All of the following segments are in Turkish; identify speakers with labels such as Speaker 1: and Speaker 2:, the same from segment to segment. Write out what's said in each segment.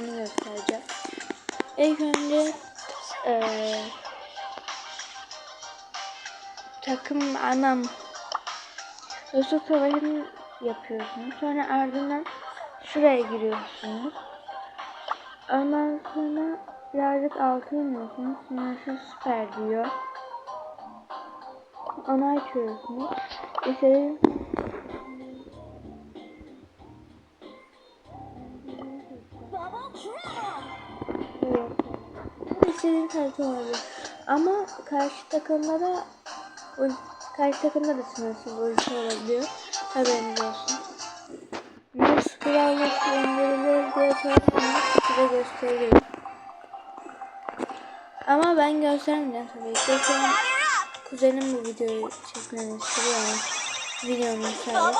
Speaker 1: yaptığımı göstereceğim. İlk önce eee takım anam Yusuf Savaşı'nı yapıyorsunuz. Sonra ardından şuraya giriyorsunuz. Ondan sonra birazcık altı iniyorsunuz. Sonra şu süper diyor. Onu açıyorsunuz. İstediğiniz Evet. İstediğin harita olabilir. Ama karşı ul- karşı takımda da sınırsız ulti olabiliyor. Haberiniz olsun. Nasıl krallık indirilir diye sorarsanız size göstereyim. Ama ben göstermeyeceğim tabii ki. Şu an kuzenim bu videoyu çekmemi istiyor. Yani videonun sahibi.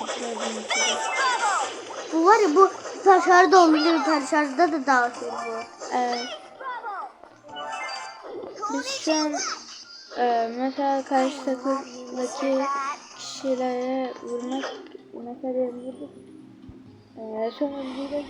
Speaker 1: Bakın gördüğünüz gibi.
Speaker 2: Bu var ya bu taşarda olabilir. Taşarda da dağıtır bu.
Speaker 1: Evet. Biz şu an e, mesela karşı takımdaki kişilere vurmak mesela vurduk. E, burada